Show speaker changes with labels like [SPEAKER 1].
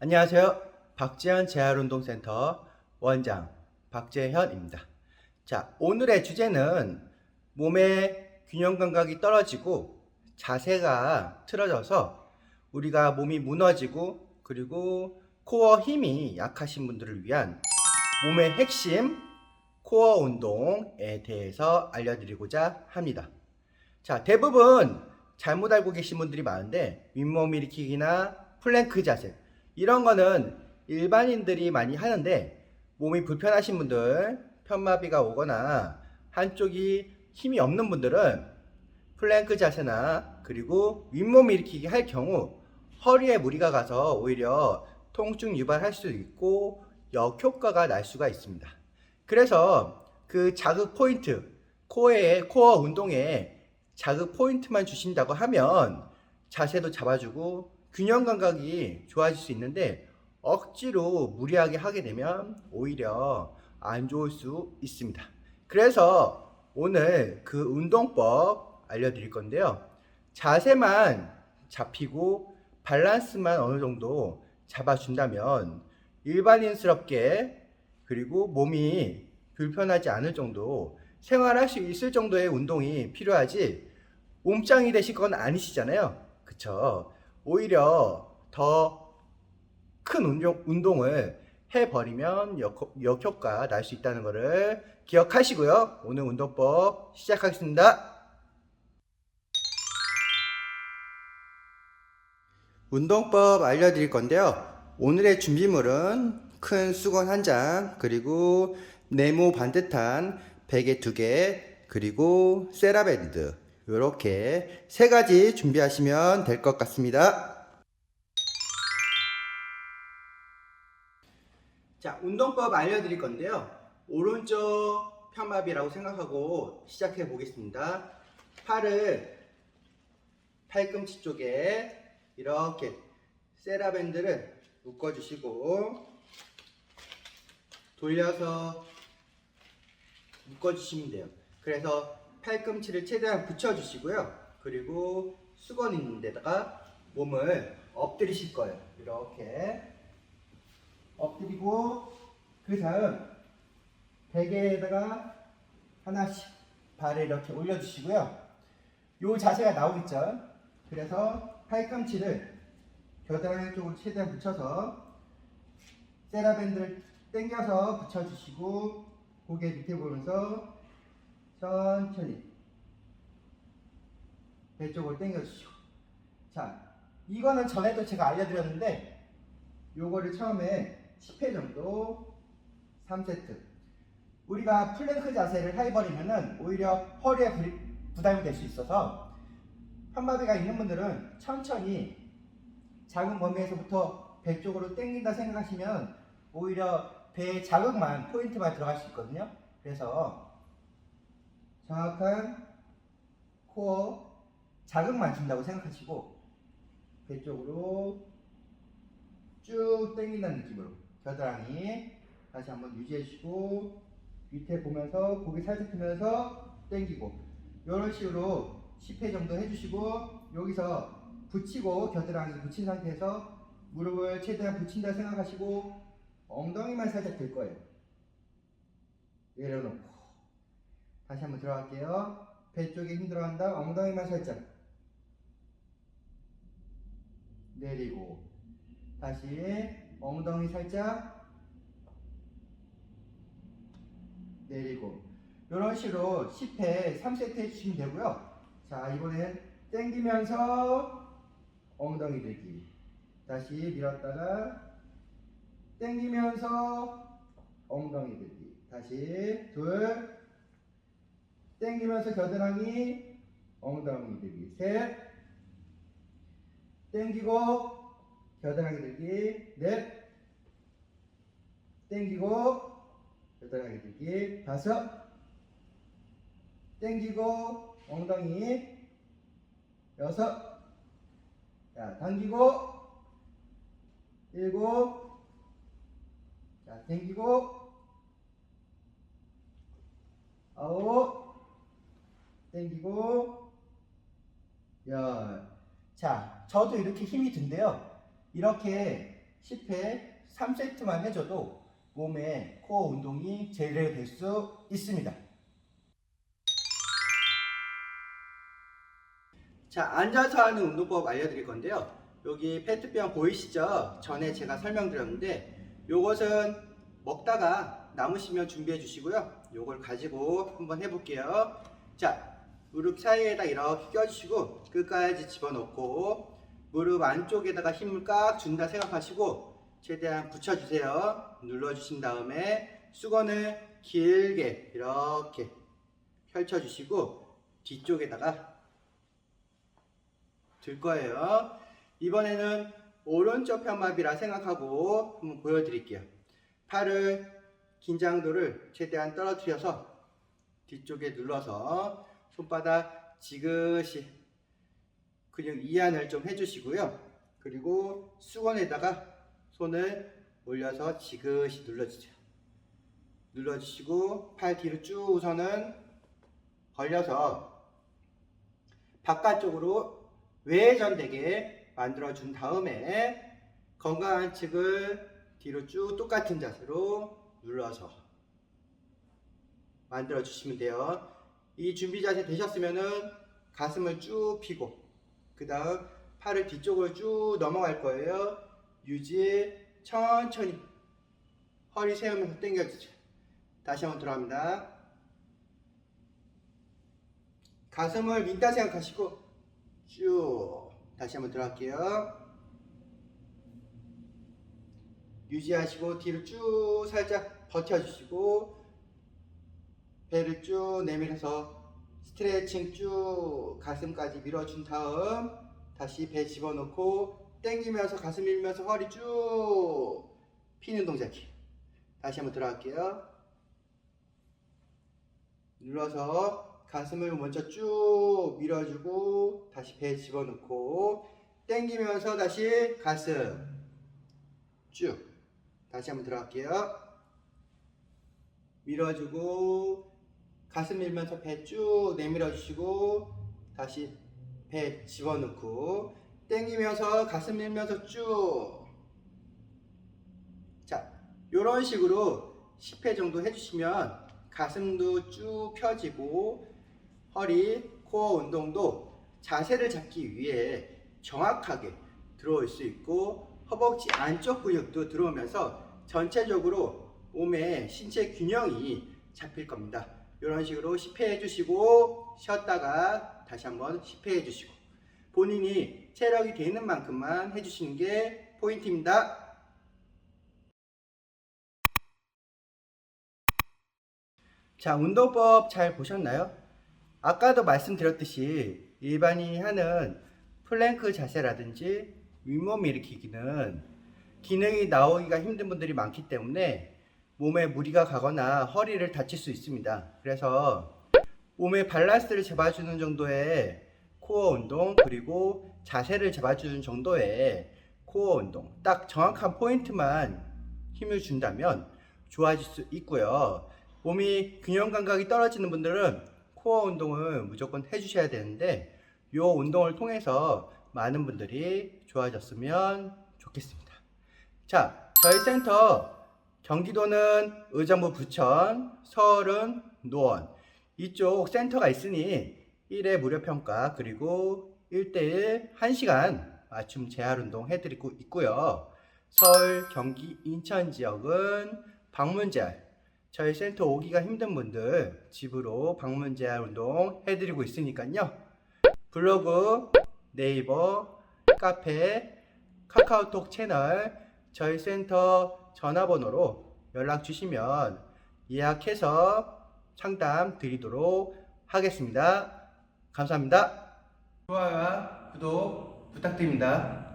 [SPEAKER 1] 안녕하세요. 박재현 재활운동센터 원장 박재현입니다. 자, 오늘의 주제는 몸의 균형 감각이 떨어지고 자세가 틀어져서 우리가 몸이 무너지고 그리고 코어 힘이 약하신 분들을 위한 몸의 핵심 코어 운동에 대해서 알려드리고자 합니다. 자, 대부분 잘못 알고 계신 분들이 많은데 윗몸 일으키기나 플랭크 자세 이런 거는 일반인들이 많이 하는데 몸이 불편하신 분들, 편마비가 오거나 한쪽이 힘이 없는 분들은 플랭크 자세나 그리고 윗몸 일으키기 할 경우 허리에 무리가 가서 오히려 통증 유발할 수도 있고 역효과가 날 수가 있습니다. 그래서 그 자극 포인트, 코어에 코어 운동에 자극 포인트만 주신다고 하면 자세도 잡아주고 균형 감각이 좋아질 수 있는데 억지로 무리하게 하게 되면 오히려 안 좋을 수 있습니다. 그래서 오늘 그 운동법 알려드릴 건데요. 자세만 잡히고 밸런스만 어느 정도 잡아준다면 일반인스럽게 그리고 몸이 불편하지 않을 정도 생활할 수 있을 정도의 운동이 필요하지 몸짱이 되실 건 아니시잖아요. 그쵸? 오히려 더 큰 운동, 운동을 해버리면 역, 역효과 날 수 있다는 것을 기억하시고요. 오늘 운동법 시작하겠습니다. 운동법 알려드릴 건데요. 오늘의 준비물은 큰 수건 한 장, 그리고 네모 반듯한 베개 두 개, 그리고 세라밴드 이렇게 세 가지 준비하시면 될 것 같습니다. 자, 운동법 알려드릴 건데요. 오른쪽 편마비라고 생각하고 시작해 보겠습니다. 팔을 팔꿈치 쪽에 이렇게 세라밴드를 묶어주시고 돌려서 묶어주시면 돼요. 그래서 팔꿈치를 최대한 붙여주시고요. 그리고 수건 있는 데다가 몸을 엎드리실 거예요. 이렇게 엎드리고 그 다음 베개에다가 하나씩 발을 이렇게 올려주시고요. 요 자세가 나오겠죠? 그래서 팔꿈치를 겨드랑이 쪽으로 최대한 붙여서 세라밴드를 당겨서 붙여주시고 고개 밑에 보면서 천천히 배 쪽으로 당겨주시고. 자 이거는 전에도 제가 알려드렸는데 요거를 처음에 10회 정도 3세트. 우리가 플랭크 자세를 해버리면은 오히려 허리에 부- 부담이 될 수 있어서 편마비가 있는 분들은 천천히 작은 범위에서부터 배 쪽으로 당긴다 생각하시면 오히려 배의 자극만 포인트만 들어갈 수 있거든요. 그래서 정확한 코어 자극만 준다고 생각하시고 배 쪽으로 쭉 당긴다는 느낌으로 겨드랑이 다시 한번 유지해 주시고 밑에 보면서 고개 살짝 들면서 당기고 이런 식으로 10회 정도 해주시고 여기서 붙이고 겨드랑이 붙인 상태에서 무릎을 최대한 붙인다 생각하시고 엉덩이만 살짝 들 거예요. 내려놓고 다시 한번 들어갈게요. 배 쪽에 힘 들어간다. 엉덩이만 살짝 내리고 다시 엉덩이 살짝 내리고 이런 식으로 10회 3세트 해주시면 되고요. 자 이번엔 당기면서 엉덩이 들기. 다시 밀었다가 당기면서 엉덩이 들기. 다시 둘. 당기면서 겨드랑이 엉덩이 들기. 셋. 당기고 겨드랑이 들기. 넷. 당기고 겨드랑이 들기. 다섯. 당기고 엉덩이 여섯 자 당기고 일곱 자, 당기고 아홉 당기고 열. 자, 저도 이렇게 힘이 든데요. 이렇게 10회 3세트만 해줘도 몸에 코어 운동이 제대로 될 수 있습니다. 자, 앉아서 하는 운동법 알려드릴 건데요. 여기 페트병 보이시죠? 전에 제가 설명드렸는데 요것은 먹다가 남으시면 준비해 주시고요. 요걸 가지고 한번 해볼게요. 자, 무릎 사이에다 이렇게 껴주시고 끝까지 집어넣고 무릎 안쪽에다가 힘을 꽉 준다 생각하시고 최대한 붙여주세요. 눌러주신 다음에 수건을 길게 이렇게 펼쳐주시고 뒤쪽에다가 들 거예요. 이번에는 오른쪽 편마비라 생각하고 한번 보여드릴게요. 팔을 긴장도를 최대한 떨어뜨려서 뒤쪽에 눌러서 손바닥 지그시 근육 이완을 좀 해주시고요. 그리고 수건에다가 손을 올려서 지그시 눌러주세요. 눌러주시고 팔 뒤로 쭉 우선은 벌려서 바깥쪽으로 외전되게 만들어준 다음에 건강한 측을 뒤로 쭉 똑같은 자세로 눌러서 만들어 주시면 돼요. 이 준비 자세 되셨으면은 가슴을 쭉 펴고 그 다음 팔을 뒤쪽으로 쭉 넘어갈 거예요. 유지 천천히 허리 세우면서 당겨주죠. 다시 한번 들어갑니다. 가슴을 민다 생각하시고 쭉 다시 한번 들어갈게요. 유지하시고 뒤로 쭉 살짝 버텨주시고 배를 쭉 내밀어서 스트레칭 쭉 가슴까지 밀어준 다음 다시 배 집어넣고 당기면서 가슴 밀면서 허리 쭉 피는 동작이에요. 다시 한번 들어갈게요. 눌러서 가슴을 먼저 쭉 밀어주고 다시 배 집어넣고 당기면서 다시 가슴 쭉 다시 한번 들어갈게요. 밀어주고 가슴 밀면서 배 쭉 내밀어 주시고 다시 배 집어넣고 당기면서 가슴 밀면서 쭉 자, 요런 식으로 10회 정도 해주시면 가슴도 쭉 펴지고 허리, 코어 운동도 자세를 잡기 위해 정확하게 들어올 수 있고 허벅지 안쪽 근육도 들어오면서 전체적으로 몸의 신체 균형이 잡힐 겁니다. 이런 식으로 10회 해주시고 쉬었다가 다시 한번 10회 해주시고 본인이 체력이 되는 만큼만 해주시는 게 포인트입니다. 자, 운동법 잘 보셨나요? 아까도 말씀드렸듯이 일반인이 하는 플랭크 자세라든지 윗몸 일으키기는 기능이 나오기가 힘든 분들이 많기 때문에 몸에 무리가 가거나 허리를 다칠 수 있습니다. 그래서 몸의 밸런스를 잡아주는 정도의 코어 운동 그리고 자세를 잡아주는 정도의 코어 운동 딱 정확한 포인트만 힘을 준다면 좋아질 수 있고요. 몸이 균형 감각이 떨어지는 분들은 코어 운동을 무조건 해주셔야 되는데 이 운동을 통해서 많은 분들이 좋아졌으면 좋겠습니다. 자, 저희 센터 경기도는 의정부 부천, 서울은 노원 이쪽 센터가 있으니 1회 무료 평가 그리고 1대1 1시간 맞춤 재활 운동 해드리고 있고요. 서울, 경기, 인천 지역은 방문 재활 저희 센터 오기가 힘든 분들 집으로 방문 재활 운동 해드리고 있으니까요. 블로그, 네이버, 카페, 카카오톡 채널 저희 센터 전화번호로 연락 주시면 예약해서 상담 드리도록 하겠습니다. 감사합니다. 좋아요와 구독 부탁드립니다.